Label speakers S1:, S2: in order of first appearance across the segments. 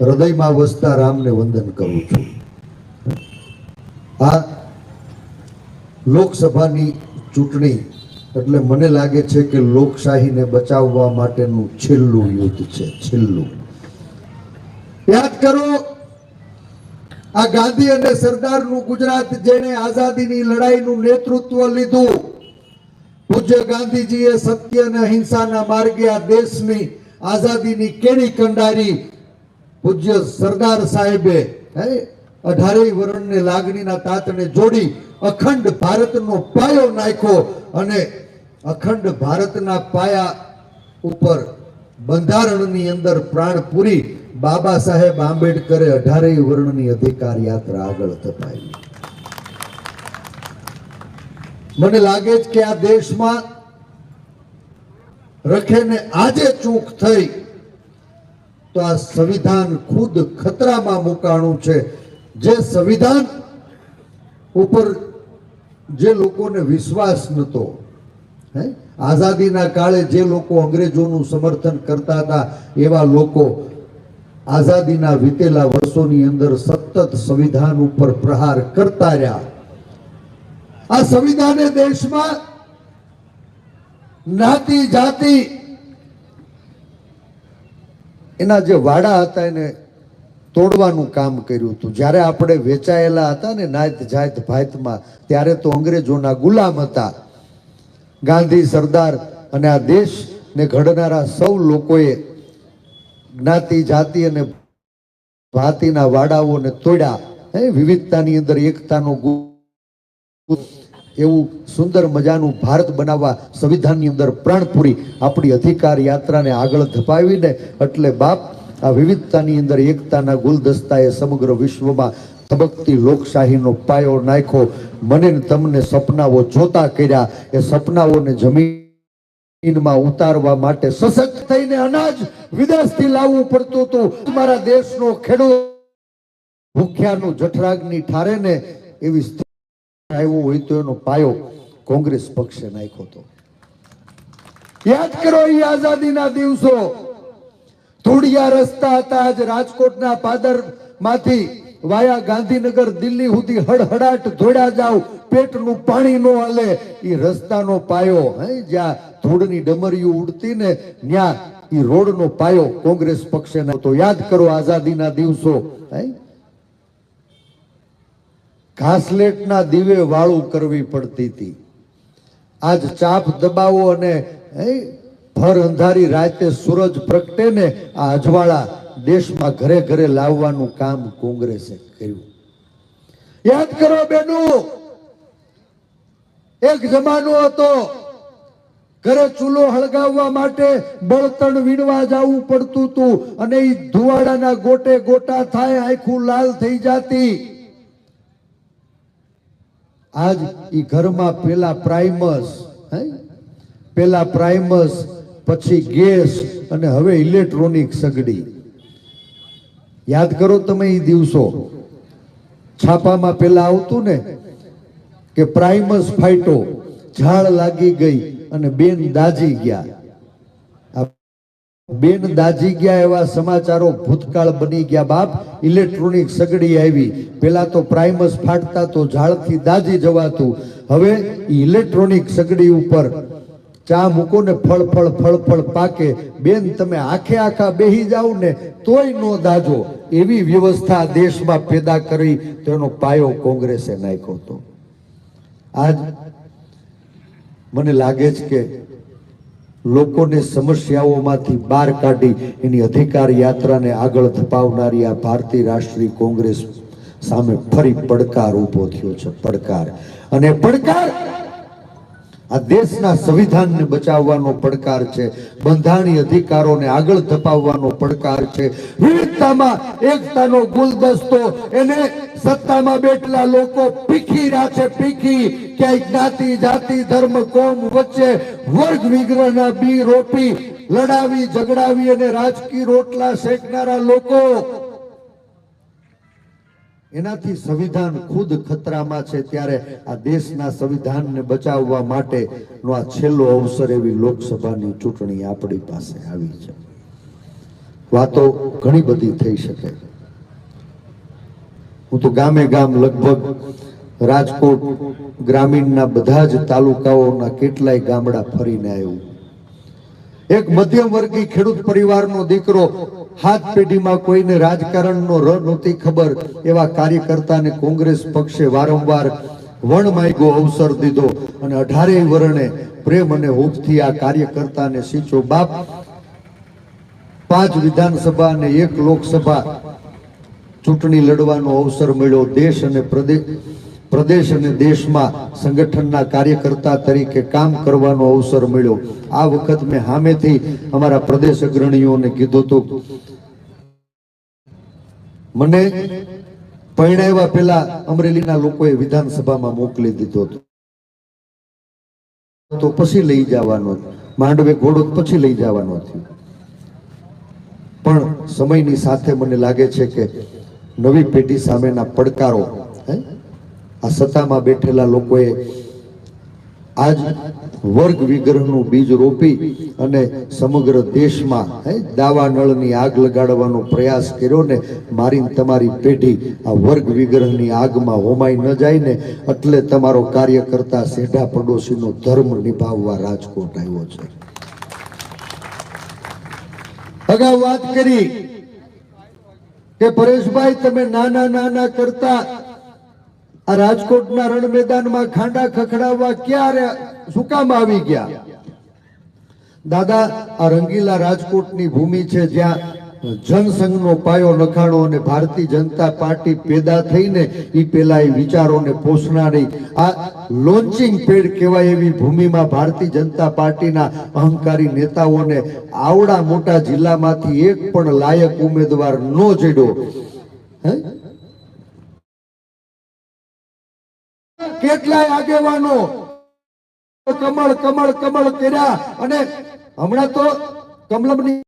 S1: હૃદયમાં વસતા રામને વંદન કરું છું. આ લોકસભાની ચૂંટણી, એટલે મને લાગે છે કે લોકશાહીને બચાવવા માટેનું છેલ્લું યુદ્ધ છે, છેલ્લું. યાદ કરો, આ ગાંધી અને સરદારનું ગુજરાત જેણે આઝાદીની લડાઈનું નેતૃત્વ લીધું. પૂજ્ય ગાંધીજીએ સત્ય અને અહિંસાના માર્ગે આ દેશની આઝાદીની કેણી કંડારી પૂજ્ય સરદાર સાહેબે અઢારેય વર્ણને લાગણીના તાતને જોડી અખંડ ભારતનો પાયો નાખ્યો અને અખંડ ભારતના પાયા ઉપર બંધારણની અંદર પ્રાણ પૂરી બાબા સાહેબ આંબેડકરે અઢારેય વર્ણની અધિકાર યાત્રા આગળ ધપાવી. મને લાગે છે કે આ દેશમાં રખેને આજે ચૂક થઈ તો આ સંવિધાન ખુદ ખતરામાં મુકાણું છે. જે સંવિધાન ઉપર જે લોકોને વિશ્વાસ નતો, હે? આઝાદીના કાળે જે લોકો અંગ્રેજોનું સમર્થન કરતા હતા, એવા લોકો આઝાદીના વીતેલા વર્ષોની અંદર સતત સંવિધાન ઉપર પ્રહાર કરતા રહ્યા. આ સંવિધાને દેશમાં જ્ઞાતિ જાતિ એના જે વાડા હતા એને તોડવાનું કામ કર્યું હતું. જ્યારે આપણે વેચાયેલા હતા ને નાયત જાત ભાતમાં, ત્યારે તો અંગ્રેજોના ગુલામ હતા. ગાંધી સરદાર અને આ દેશને ઘડનારા સૌ લોકોએ જ્ઞાતિ, જાતિ અને ભાતિના વાડાઓને તોડ્યા. હે, વિવિધતાની અંદર એકતાનો ગુ- એવું સુંદર મજાનું ભારત બનાવવા સંવિધાનની અંદર પ્રાણ પૂરી આપણી અધિકાર યાત્રાને આગળ ધપાવીને એટલે બાપ આ વિવિધતાની અંદર એકતાના ગુલદસ્તાએ સમગ્ર વિશ્વમાં ધબકતી લોકશાહીનો પાયો નાખ્યો. મને તમને સપનાઓ જોતા કર્યા. એ સપનાઓને જમીનમાં ઉતારવા માટે સશક્ત થઈને અનાજ વિદેશથી લાવવું પડતું હતું. મારા દેશનો ખેડૂત ભૂખ્યાનું જઠરાગની ઠારે ને એવી આવ્યો હોય તો એનો પાયો કોંગ્રેસ પક્ષે નાખ્યો હતો. યાદ કરો એ આઝાદીના દિવસો. ધૂળિયા રસ્તા હતા આજ રાજકોટના પાદરમાંથી વાયા ગાંધીનગર, દિલ્હી સુધી હડહડાટ ધોડા જાવ, પેટનું પાણી નો હાલે. એ રસ્તાનો પાયો, હે, જ્યાં ધૂળની ડમરીઓ ઉડતી ને ત્યાં એ રોડનો પાયો કોંગ્રેસ પક્ષે તો યાદ કરો આઝાદીના દિવસો, હે? ઘાસલેટના દીવે વાળું કરવી પડતી હતી. આજ ચાપ દબાવો અને ભર અંધારી રાતે સૂરજ પ્રગટે ને આ અજવાળા દેશમાં ઘરે ઘરે લાવવાનું કામ કોંગ્રેસે કર્યું. યાદ કરો બેનો, એક જમાનો હતો, ઘરે ચૂલો હળગાવવા માટે બળતણ વીણવા જવું પડતું હતું અને એ ધુવાડાના ગોટે ગોટા થાય, આખું લાલ થઈ જાતી. આજ એ ઘરમાં પેલા પ્રાઇમસ હે? પેલા પ્રાઇમસ પછી ગેસ અને હવે ઇલેક્ટ્રોનિક સગડી. યાદ કરો તમે એ દિવસો. છાપામાં પેલા આવતું ને કે પ્રાઇમસ ફાઈટો ઝાડ લાગી ગઈ અને બેન દાજી ગયા. બેન દાજી ગયા એવા સમાચારો ભૂતકાળ બની ગયા બાપ, ઇલેક્ટ્રોનિક સગડી આવી. પેલા તો પ્રાઇમસ ફાટતા તો ઝાડથી દાજી જવાતું. હવે ઇલેક્ટ્રોનિક સગડી ઉપર ચા મૂકો ને ફળ ફળ ફળ ફળ પાકે. બેન, તમે આખે આખા બેહી જાઓ ને તોય નો દાજો. એવી વ્યવસ્થા દેશમાં પેદા કરી તો એનો પાયો કોંગ્રેસે નાખ્યો હતો. આજ મને લાગે છે કે લોકોને સમસ્યાઓમાંથી બહાર કાઢી એની અધિકાર યાત્રાને આગળ ધપાવનારી આ ભારતીય રાષ્ટ્રીય કોંગ્રેસ સામે ફરી પડકાર ઊભો થયો છે, પડકાર. અને પડકાર આ દેશના સંવિધાનને બચાવવાનો પડકાર છે, બંધારણીય અધિકારોને આગળ ધપાવવાનો પડકાર છે. વિવિધતામાં એકતાનો ગુલદસ્તો, એને સત્તામાં બેઠેલા લોકો પીખી છે પીખી. ક્યાંય જ્ઞાતિ, જાતિ, ધર્મ, કોમ વચ્ચે વર્ગ વિગ્રહના બી રોપી લડાવી, ઝઘડાવી અને રાજકીય રોટલા શેકનારા લોકો એનાથી સંવિધાન ખુદ ખતરામાં છે ત્યારે આ દેશના સંવિધાનને બચાવવા માટેનો આ છેલ્લો અવસર એવી લોકસભાની ચૂંટણી આપણી પાસે આવી છે. વાતો ઘણી બધી થઈ શકે. હું તો ગામે ગામ લગભગ રાજકોટ ગ્રામીણના બધા જ તાલુકાઓના કેટલાય ગામડા ફરીને આવ્યું. એક મધ્યમ વર્ગી ખેડૂત પરિવારનો દીકરો હાથ પેઢીમાં કોઈને રાજકારણનો ર નહોતી ખબર, એવા કાર્યકર્તાને કોંગ્રેસ પક્ષે વારંવાર વણ માગ્યો અવસર દીધો અને અઢારેય વર્ણે પ્રેમ અને હૂંફથી આ કાર્યકર્તાને સીચો બાપ. પાંચ વિધાનસભા અને એક લોકસભા ચૂંટણી લડવાનો અવસર મળ્યો. દેશ અને પ્રદેશ પ્રદેશ અને દેશમાં સંગઠનના કાર્યકર્તા તરીકે કામ કરવાનો અવસર મળ્યો. આ વખત મેં સામેથી અમારા પ્રદેશ અગ્રણીઓને કીધું હતું. મને પરણાવ્યા પહેલા અમરેલીના લોકોએ વિધાનસભામાં મોકલી દીધો હતો. તો પછી લઈ જવાનો માંડવે ઘોડો પછી લઈ જવાનો થયો પણ સમયની સાથે મને લાગે છે કે નવી પેઢી સામેના પડકારો, હે? આ સત્તામાં બેઠેલા લોકોએ આજ વર્ગ વિગ્રહનું બીજ રોપી અને સમગ્ર દેશમાં દાવા નળની આગ લગાડવાનો પ્રયાસ કર્યો ને મારી તમારી પેઢી આ વર્ગ વિગ્રહની આગમાં હોમાઈ ન જાય ને એટલે તમારો કાર્યકર્તા સેઢા પડોશીનો ધર્મ નિભાવવા રાજકોટ આવ્યો છે. અગાઉ વાત કરી કે પરેશભાઈ, તમે નાના નાના કરતા આ રાજકોટના રણ મેદાનમાં ખાંડા ખખડાવવા ક્યારે શું કામ આવી ગયા? દાદા, આ રંગીલા રાજકોટની ભૂમિ છે જ્યાં જનસંઘનો પાયો નખાણો અને ભારતીય જનતા પાર્ટી પેદા થઈને એ પેલા એ વિચારોને પોષનારી આ લોન્ચિંગ પેડ કહેવાય એવી ભૂમિમાં ભારતીય જનતા પાર્ટીના અહંકારી નેતાઓને આવડા મોટા જિલ્લામાંથી એક પણ લાયક ઉમેદવાર નો જડ્યો. હે? કેટલાય આગેવાનો કમળ કમળ કમળ કર્યા અને હમણાં તો કમલમની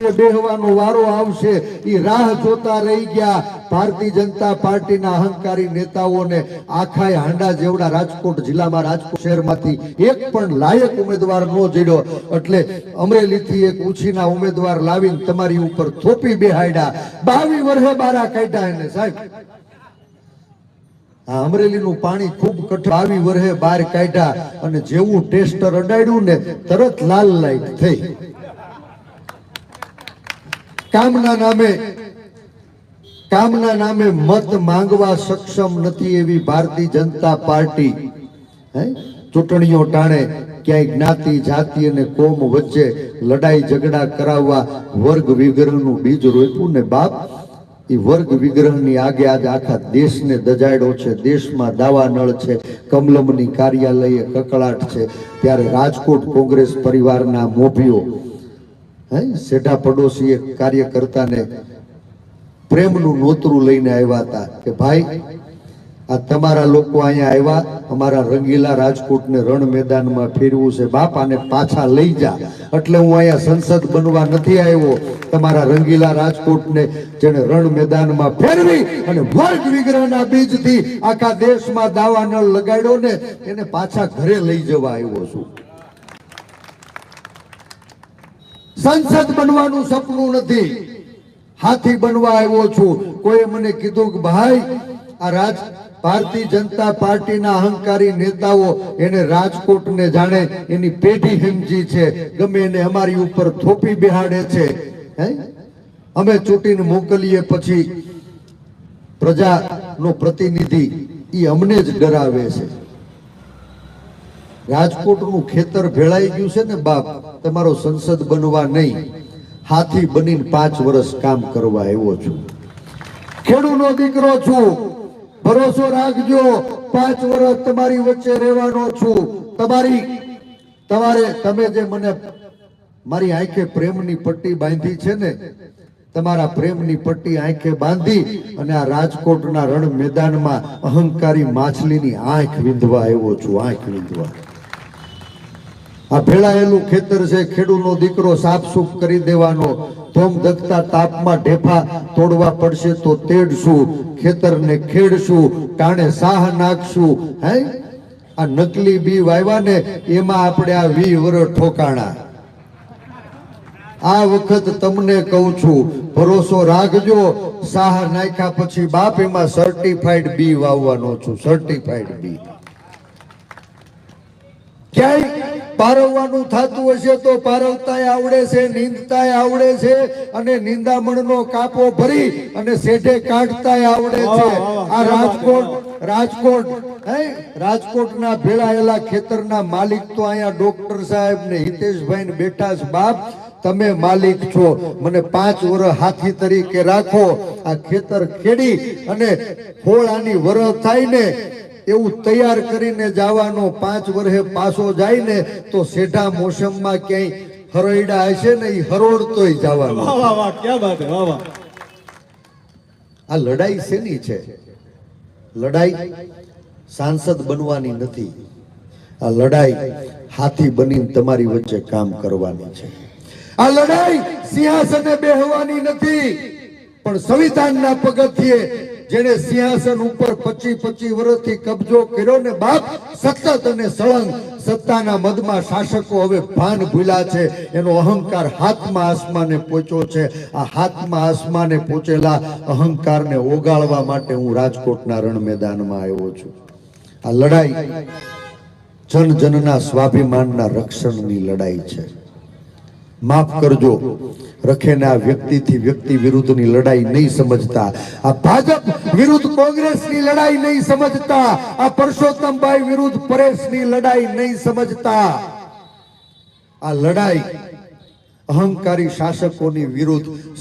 S1: બેહવાનો વારો આવશે. એ રાહ જોતા રહી ગયા ભારતીય જનતા પાર્ટીના અહંકારી નેતાઓને. આખા હાંડા જેવડા રાજકોટ જિલ્લામાં, રાજકોટ શહેરમાંથી એક પણ લાયક ઉમેદવાર નો જડ્યો. એટલે અમરેલીથી એક ઉછીના ઉમેદવાર લાવીને તમારી ઉપર થોપી બેહાડ્યા બાવી વર્ષે બારા કાઢ્યા એને સાહેબ. આ અમરેલીનું પાણી ખૂબ કઠણ. આવી વરહે બહાર કાઢ્યા અને જેવું ટેસ્ટર અડાડ્યું ને તરત લાલ લાઈટ થઈ. કામના નામે કામના નામે મત માંગવા સક્ષમ નથી એવી ભારતીય જનતા પાર્ટી. હે? ચૂંટણીઓ ટાણે ક્યાંય જ્ઞાતિ, જાતિ અને કોમ વચ્ચે લડાઈ ઝઘડા કરાવવા વર્ગ વિગ્રહનું બીજ રોપ્યું ને બાપ એ વર્ગ વિગ્રહની આગે આજે આખા દેશને દજાડ્યો છે. દેશમાં દાવા નળ છે, કમલમની કાર્યાલયે કકળાટ છે. ત્યારે રાજકોટ કોંગ્રેસ પરિવારના મોભીઓ, હે સેઠા પડોશી એક કાર્યકર્તાને પ્રેમનું નોતરું લઈને આવ્યા હતા કે ભાઈ આ તમારા લોકો અહીંયા આવ્યા, અમારા રંગીલા રાજકોટને રણ મેદાનમાં ફેરવું છે. બાપ આને પાછા લઈ જા. એટલે હું અહીંયા સંસદ બનવા નથી આવ્યો. તમારા રંગીલા રાજકોટને જેને રણ મેદાનમાં ફેરવી અને વર્ગ વિગ્રહના બીજથી આખા દેશમાં દાવા નળ લગાડ્યો ને એને પાછા ઘરે લઈ જવા આવ્યો છું. સંસદ બનવાનું સપનું નથી. હાથી બનવા આવ્યો છું. કોઈ મને કીધું કે, ભાઈ, આ રાજ ભારતીય જનતા પાર્ટીના અહંકારી નેતાઓ એને રાજકોટને જાણે એની પેઢી હિમજી છે. ગમે એને અમારી ઉપર થોપી બિહાડે છે. અમે ચૂંટીને મોકલીએ પછી પ્રજાનો પ્રતિનિધિ એ અમને જ ડરાવે છે. રાજકોટનું ખેતર ભેળાઈ ગયું છે ને બાપ, તમારો સંસદ બનવા નહીં. હાથી બનીને પાંચ વર્ષ કામ કરવા આવ્યો છું. ખેડૂનો દીકરો છું. ભરોસો રાખજો. પાંચ વર્ષ તમારી વચ્ચે રહેવાનો છું. તમારી, તમારે, તમે જે મને મારી આંખે પ્રેમની પટ્ટી બાંધી છે ને, તમારા પ્રેમની પટ્ટી આંખે બાંધી અને આ રાજકોટના રણ મેદાનમાં અહંકારી માછલીની આંખ વિંધવા આવ્યો છું, આંખ વિંધવા. આ ભેળાયેલું ખેતર છે, ખેડૂતનો દીકરો સાફસૂફ કરી દેવાનો. ધોમ ધકતા તાપમાં ઢેફા તોડવા પડશે તો તેડશું, ખેતરને ખેડશું, ટાણે સાહ નાખશું. હે? આ નકલી બી વાવ્યા ને એમાં આપણે આ વી વર ઠોકાણા. આ વખત તમને કહું છું, ભરોસો રાખજો, સાહ નાખ્યા પછી બાપ એમાં સર્ટિફાઈડ બી વાવવાનો છું સર્ટિફાઈડ બી ક્યાંય પારવવાનું થતું હશે તો પારવતાય આવડે છે નીંદતાય આવડે છે અને નિંદામણનો કાપો ભરી અને શેઠે કાઢતાય આવડે છે. આ રાજકોટ રાજકોટ હે? રાજકોટના ભેળાયેલા ખેતરના માલિક તો અહીંયા ડોક્ટર સાહેબ ને હિતેશભાઈ ને બેઠા છે બાપ તમે માલિક છો. મને પાંચ વર્ષ હાથી તરીકે રાખો. આ ખેતર ખેડી અને ફોળાની વરહ થાય ને એવું તૈયાર કરીને જવાનો પાંચ વર્ષે પાછો જાય ને તો સેઢા મોસમમાં ક્યાંય હરોયડા હશે ને એ હરોડતોય જવાનો. આ લડાઈ શેની છે? લડાઈ સાંસદ બનવાની નથી. આ લડાઈ હાથી બનીને તમારી વચ્ચે કામ કરવાની છે. આ લડાઈ સિંહાસને બેહવાની નથી. પણ સંવિધાનના પગથિયે જેને સિંહાસન ઉપર પચી પચી વર્ષથી કબજો કર્યો ને બાપ સતત અને સળંગ સત્તાના મદમાં શાસકો હવે ભાન ભૂલ્યા છે. એનો અહંકાર હાથમાં આસમાને પહોંચ્યો છે. આ હાથમાં આસમાને પહોંચેલા અહંકારને ઓગાળવા માટે હું રાજકોટના રણ મેદાનમાં આવ્યો છું. આ લડાઈ જન જનના સ્વાભિમાનના રક્ષણની લડાઈ છે. માફ કરજો. રખેને આ વ્યક્તિથી વ્યક્તિ વિરુદ્ધની લડાઈ નહીં સમજતા. આ ભાજપ વિરુદ્ધ કોંગ્રેસની લડાઈ નહીં સમજતા. આ પરસોત્તમભાઈ વિરુદ્ધ પરેશની લડાઈ નહીં સમજતા. આ લડાઈ અહંકારી શાસકોની વિરુદ્ધ